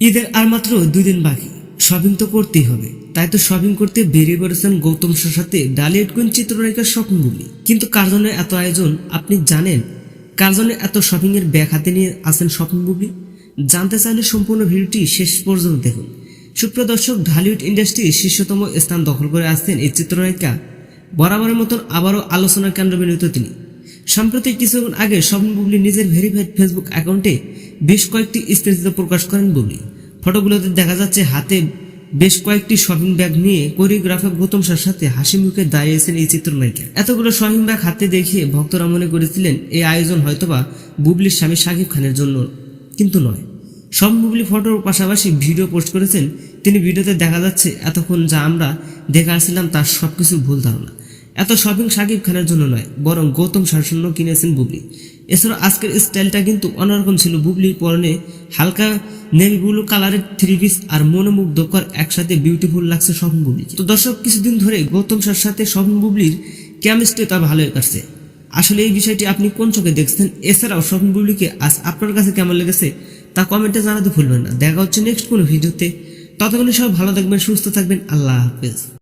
ঈদের আর মাত্র দুই দিন বাকি। শপিং তো করতেই হবে। তাই তো শপিং করতে বেরিয়ে পড়েছেন গৌতম সাথে ডালিয়েট কুইন চিত্রনায়িকার বুবলি কিন্তু কার জন্য এত আয়োজন, আপনি জানেন? কার জন্য এত শপিং এর ব্যাগ হাতে নিয়ে শপিং বুবলি জানতে চাইলে সম্পূর্ণ ভিডিওটি শেষ পর্যন্ত দেখুন। সুপ্রিয় দর্শক, ঢালিউড ইন্ডাস্ট্রির শীর্ষতম স্থান দখল করে আসছেন এই চিত্রনায়িকা। বরাবরের মতন আবারও আলোচনার কেন্দ্রবিন্দুত তিনি। সম্প্রতি কিছুক্ষণ আগে স্বপ্ন বুবলি নিজের ভেরিফাইড ফেসবুক অ্যাকাউন্টে বেশ কয়েকটি স্পেসিতে প্রকাশ করেন বুবলি। ফটোগুলোতে দেখা যাচ্ছে হাতে বেশ কয়েকটি শপিং ব্যাগ নিয়ে কোরিওগ্রাফার গৌতম সার সাথে হাসি মুখে দাঁড়িয়েছেন এই চিত্রনায়িকা। এতগুলো শপিং ব্যাগ হাতে দেখিয়ে ভক্তরা মনে করেছিলেন এই আয়োজন হয়তোবা বুবলির স্বামী শাকিব খানের জন্য কিন্তু নয়। সব বুবলি ফটোর পাশাপাশি ভিডিও পোস্ট করেছেন। তিনি ভিডিওতে দেখা যাচ্ছে, এতক্ষণ যা আমরা দেখে আসছিলাম তার সবকিছু ভুল ধারণা। এত শপিং সাকিব খানের জন্য নয়, বরং গৌতম সার কিনেছেন বুবলি। এছাড়া আজকের স্টাইলটা কিন্তু অন্যরকম ছিল। বুবলির পরনে হালকা নেভি ব্লু কালারের থ্রি পিস আর মনোমুগ্ধকর একসাথে বিউটিফুল লাগছে স্বপ্ন বুবলি তো দর্শক, কিছুদিন ধরে গৌতম সার সাথে স্বপ্ন বুবলির কেমিস্ট্রি তা ভালোই কাটছে। আসলে এই বিষয়টি আপনি কোন চোখে দেখছেন? এছাড়াও স্বপ্ন বুবলিকে আজ আপনার কাছে কেমন লেগেছে তা কমেন্টে জানাতে ভুলবেন না। দেখা হচ্ছে নেক্সট কোনো ভিডিওতে। ততক্ষণে সব ভালো থাকবেন, সুস্থ থাকবেন। আল্লাহ হাফেজ।